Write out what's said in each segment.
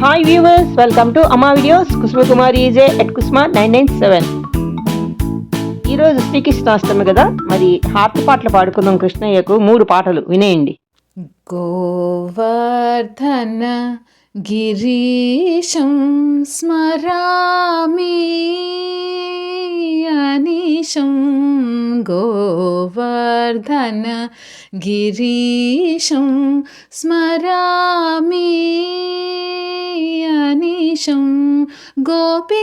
Hi viewers welcome to Amma videos Kusuma Kumar is at Kusuma nine nine seven ఈరోజు శ్రీకృష్ణాష్టమి కదా. మరి heart పాటలు పాడుకుందాం కృష్ణయ్యకు. మూడు పాటలు వినేయండి. గోవర్ధన गिरीशं स्मरामि अनिशं गोवर्धन गिरीशं स्मरामि अनिशं गोपिकादिमनोहरं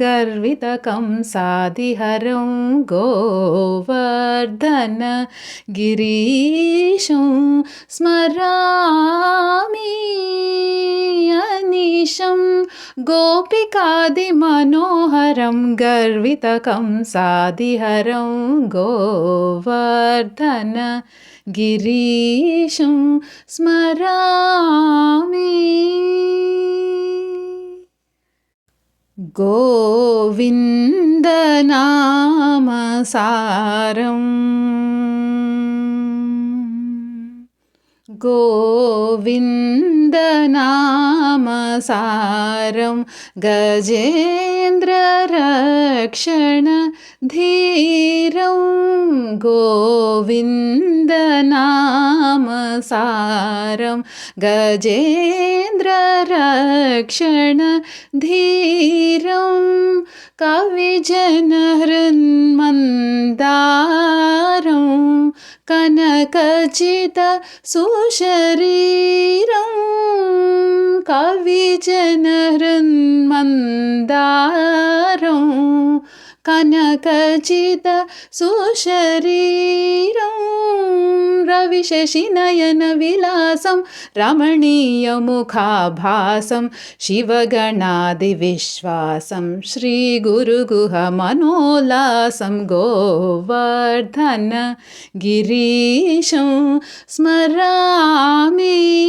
गर्वितकं सादिहरं गोवर्धन गिरीशं अनिशं गोपिकादिमनोहरं गर्वितकं सादिहरं गोवर्धन गिरीशं स्मरामि। गोविन्दनामसारम् गोविन्दनामसारं गजेन्द्ररक्षण धीरं गोविन्दनामसारं गजेन्द्ररक्षण धीरं कविजनहृन्मन्दारं കനകചിത സുശരീരം കവിജനഹൃന്മന്ദാരം കനകചിത സുശരീരം रविशशिनयनविलासं रमणीयमुखाभासं शिवगणादिविश्वासं श्रीगुरुगुहमनोल्लासं गोवर्धन गिरीशं स्मरामि।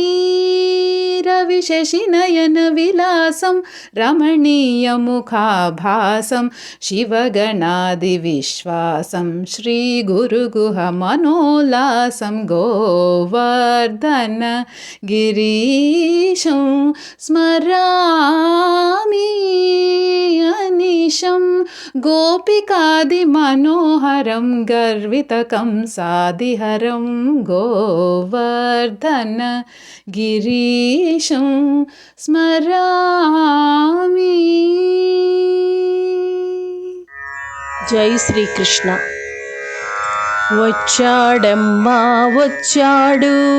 रविशशिनयनविलासं रमणीयमुखाभासं शिवगणादिविश्वासं श्रीगुरुगुहमनोल्लासं गोवर्धन गिरीशं स्मरामि अनिशं गोपिकादिमनोहरं गर्वितकं सादिहरं गोवर्धन गिरीशं स्मरामि। जय श्रीकृष्ण। వచ్చాడమ్మా వచ్చాడు.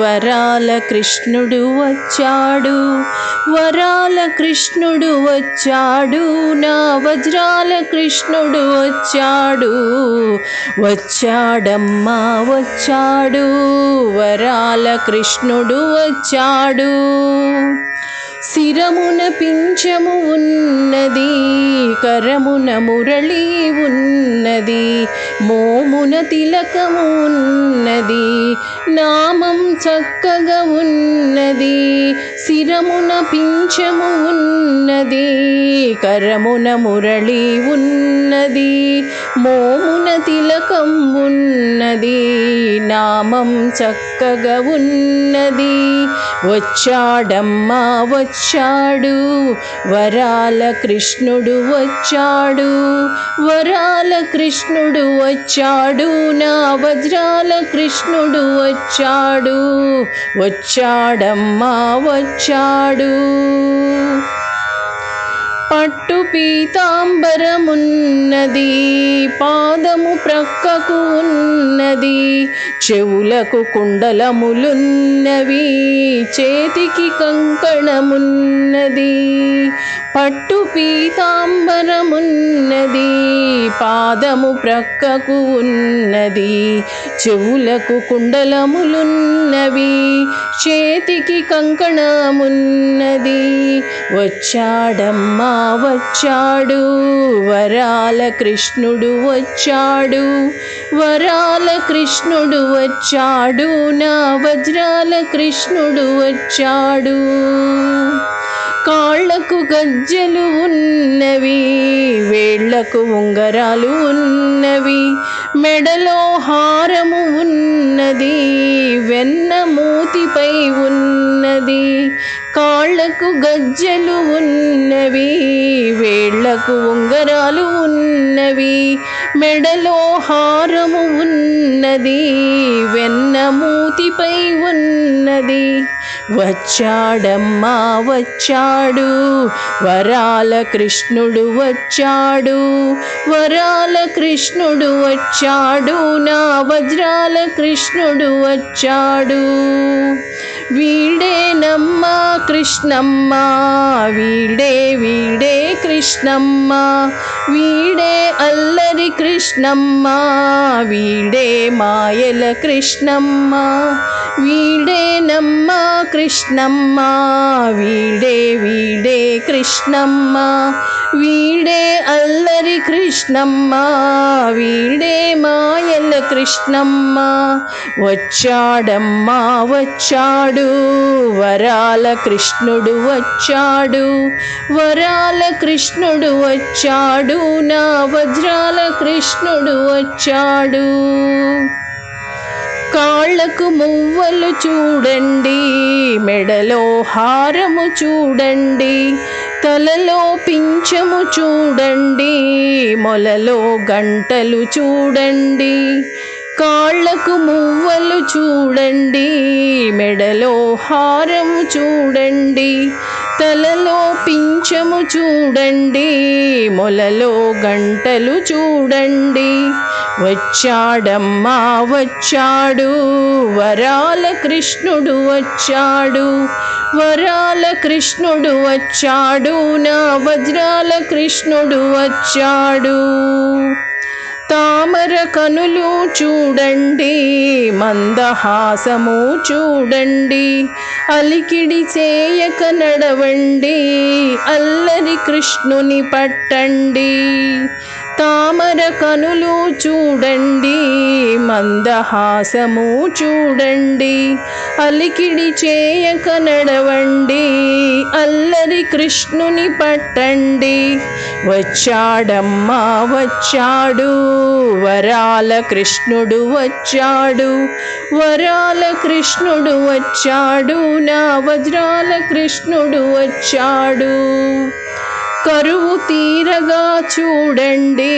వరాల కృష్ణుడు వచ్చాడు. వరాల కృష్ణుడు వచ్చాడు. నా వజ్రాల కృష్ణుడు వచ్చాడు. వచ్చాడమ్మా వచ్చాడు. వరాల కృష్ణుడు వచ్చాడు. శిరమున పింఛము ఉన్నది కరమున మురళి ఉన్నది మోమున తిలకము ఉన్నది నామం చక్కగా ఉన్నది శిరమున పింఛము ఉన్నది కరమున మురళి ఉన్నది మోమున తిలకం ఉన్నది నామం చక్కగా ఉన్నది వచ్చాడమ్మా. వచ్చాడు. వరాల కృష్ణుడు వచ్చాడు. వరాల కృష్ణుడు వచ్చాడు. నా వజ్రాల కృష్ణుడు వచ్చాడు. వచ్చాడమ్మా వచ్చాడు. పట్టు పీతాంబరమున్నది పాదము ప్రక్కకు ఉన్నది చెవులకు కుండలములున్నవి చేతికి కంకణమున్నది. పట్టు పీతాంబరమున్నది పాదము ప్రక్కకు ఉన్నది చెవులకు కుండలములున్నవి చేతికి కంకణమున్నది. వచ్చాడమ్మా వచ్చాడు. వరాల కృష్ణుడు వచ్చాడు. వరాల కృష్ణుడు వచ్చాడు. నా వజ్రాల కృష్ణుడు వచ్చాడు. కాళ్ళకు గజ్జెలు ఉన్నవి వేళ్ళకు ఉంగరాలు ఉన్నవి మెడలో హారము ఉన్నది వెన్న మూతిపై ఉన్నది కాళ్ళకు గజ్జెలు ఉన్నవి వేళ్ళకు ఉంగరాలు ఉన్నవి మెడలో హారము ఉన్నది వెన్నమూతిపై ఉన్నది. వచ్చాడమ్మా వచ్చాడు వరాల కృష్ణుడు వచ్చాడు వరాల కృష్ణుడు వచ్చాడు నా వజ్రాల కృష్ణుడు వచ్చాడు. వీడేనమ్మ కృష్ణమ్మ. వీడే వీడే కృష్ణమ్మ. వీడే అల్లరి కృష్ణమ్మ. వీడే మాయల కృష్ణమ్మ. వీడేనమ్మ కృష్ణమ్మ. వీడే వీడే కృష్ణమ్మ. వీడే అల్లరి కృష్ణమ్మ వీడే మాయల కృష్ణమ్మ. వచ్చాడమ్మా వచ్చాడు వరాల కృష్ణుడు వచ్చాడు వరాల కృష్ణుడు వచ్చాడు నా వజ్రాల కృష్ణుడు వచ్చాడు. కాళ్ళకు మువ్వలు చూడండి మెడలో హారము చూడండి తలలో పింఛము చూడండి మొలలో గంటలు చూడండి కాళ్ళకు మువ్వలు చూడండి మెడలో హారము చూడండి తలలో పింఛము చూడండి మొలలో గంటలు చూడండి. వచ్చాడమ్మా వచ్చాడు. వరాల కృష్ణుడు వచ్చాడు. వరాల కృష్ణుడు వచ్చాడు. నా వజ్రాల కృష్ణుడు వచ్చాడు. తామర కనులు చూడండి మందహాసము చూడండి. అలికిడి చేయక నడవండి అల్లరి కృష్ణుని పట్టండి. తామర కనులు చూడండి మందహాసము చూడండి అలికిడి చేయక నడవండి అల్లరి కృష్ణుని పట్టండి. వచ్చాడమ్మా వచ్చాడు వరాల కృష్ణుడు వచ్చాడు వరాల కృష్ణుడు వచ్చాడు నా వజ్రాల కృష్ణుడు వచ్చాడు. కరువు తీరగా చూడండి.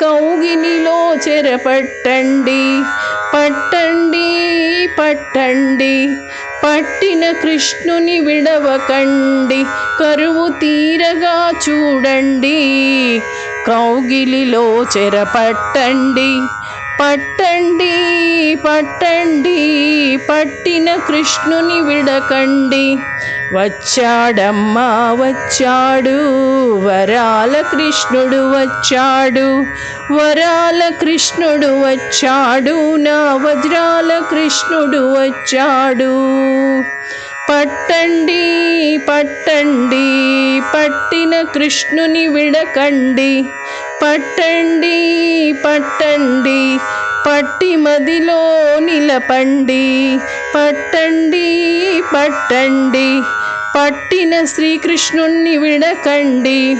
కౌగిలిలో చెరపట్టండి. పట్టండి పట్టండి. పట్టిన కృష్ణుని విడవకండి. కరువు తీరగా చూడండి. కౌగిలిలో చెరపట్టండి. పట్టండి పట్టండి పట్టిన కృష్ణుని విడకండి. వచ్చాడమ్మా వచ్చాడు. వరాల కృష్ణుడు వచ్చాడు. వరాల కృష్ణుడు వచ్చాడు. నా వజ్రాల కృష్ణుడు వచ్చాడు. పట్టండి పట్టండి పట్టిన కృష్ణుని విడకండి. పట్టండి పట్టండి పట్టి మదిలో నిలపండి. పట్టండి పట్టండి పట్టిన శ్రీకృష్ణుణ్ణి విడకండి.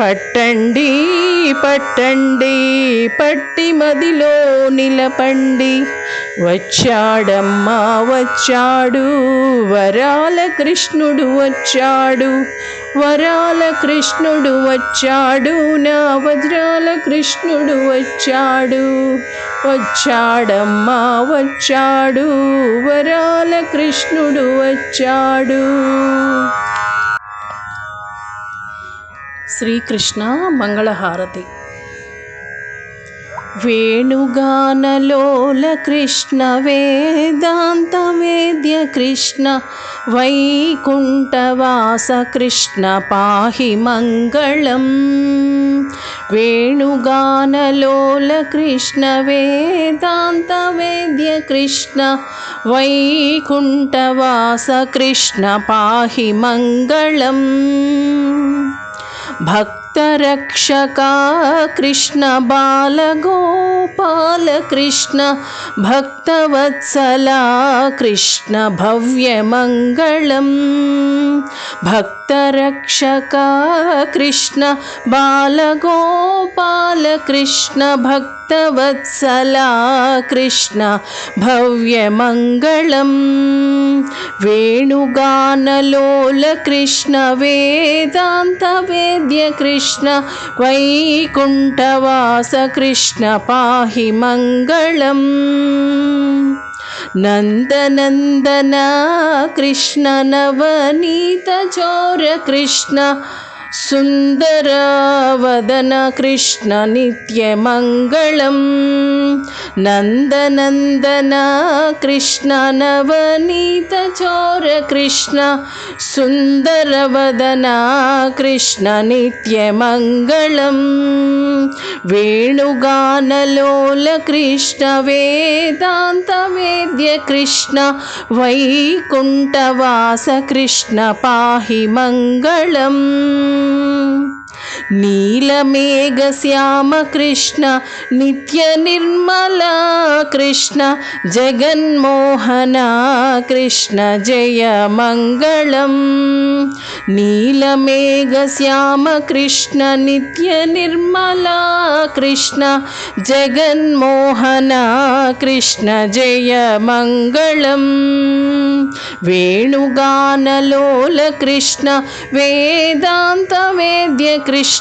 పట్టండి పట్టండి పట్టి మదిలో నిలపండి. వచ్చాడమ్మా వచ్చాడు వరాల కృష్ణుడు వచ్చాడు. వరాల కృష్ణుడు వచ్చాడు నా వజ్రాల కృష్ణుడు వచ్చాడు. వచ్చాడమ్మా వచ్చాడు వరాల కృష్ణుడు వచ్చాడు. శ్రీకృష్ణ మంగళహారతి. వేణుగానలోల కృష్ణ వేదాంత వేద్య కృష్ణ వైకుంఠవాస కృష్ణ పాహి మంగళం. వేణుగానలోల కృష్ణ వేదాంత వేద్య కృష్ణ వైకుంఠవాస కృష్ణ పాహి మంగళం. भक्तरक्षका कृष्णबालगोपालकृष्ण भक्तवत्सला कृष्णभव्यमङ्गलम् भक्त रक्षक कृष्ण बालगोपालकृष्ण भक्तवत्सला कृष्ण भव्यमङ्गलम् वेणुगानलोलकृष्ण वेदान्तवेद्यकृष्ण वैकुण्ठवासकृष्ण पाहि मङ्गलम्। नन्दनन्दना कृष्णनवनीतचोरकृष्ण सुन्दरवदन कृष्णनित्यमङ्गलं नन्दनन्दन कृष्णनवनीतचोरकृष्ण सुन्दरवदना कृष्णनित्यमङ्गलं वेणुगानलोलकृष्णवेदान्तवेद्यकृष्ण वैकुण्ठवासकृष्ण पाहि मङ्गलम् नीलमेघश्यामकृष्ण नित्यनिर्मला कृष्ण जगन्मोहना कृष्णजय मङ्गलम् नीलमेघश्यामकृष्ण नित्यनिर्मला कृष्ण जगन्मोहना कृष्णजय मङ्गलं वेणुगानलोलकृष्ण वेदान्तवेद्यकृष्ण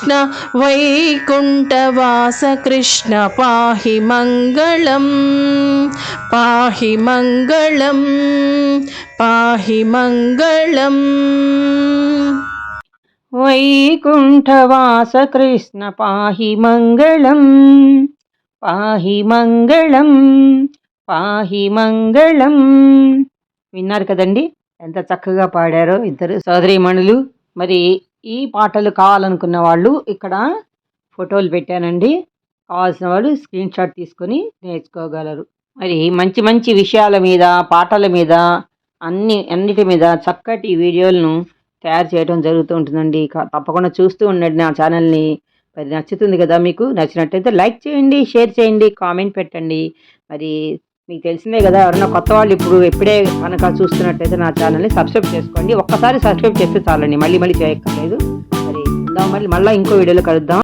కృష్ణ కృష్ణ వైకుంఠవాస కృష్ణ పాహి మంగళం పాహి మంగళం పాహి మంగళం. వైకుంఠవాస కృష్ణ పాహి మంగళం పాహి మంగళం పాహి మంగళం. విన్నారు కదండి? ఎంత చక్కగా పాడారో ఇద్దరు సోదరీమణులు. మరి ఈ పాటలు కావాలనుకున్న వాళ్ళు ఇక్కడ ఫోటోలు పెట్టానండి. కావాల్సిన వాళ్ళు స్క్రీన్ షాట్ తీసుకొని నేర్చుకోగలరు. మరి మంచి మంచి విషయాల మీద పాటల మీద అన్ని అన్నిటి మీద చక్కటి వీడియోలను తయారు చేయడం జరుగుతూ ఉంటుందండి. కా- తప్పకుండా చూస్తూ ఉండండి నా ఛానల్ని. మరి నచ్చుతుంది కదా మీకు నచ్చినట్టయితే లైక్ చేయండి షేర్ చేయండి కామెంట్ పెట్టండి. మరి మీకు తెలిసిందే కదా ఎవరైనా కొత్త వాళ్ళు ఇప్పుడు ఎప్పుడే కనుక చూస్తున్నట్టయితే నా ఛానల్ని సబ్స్క్రైబ్ చేసుకోండి. ఒక్కసారి సబ్స్క్రైబ్ చేస్తే చాలండి. మళ్ళీ మళ్ళీ చేయక్కర్లేదు. మరి ఉందాం మళ్ళీ మళ్ళీ ఇంకో వీడియోలో కలుద్దాం.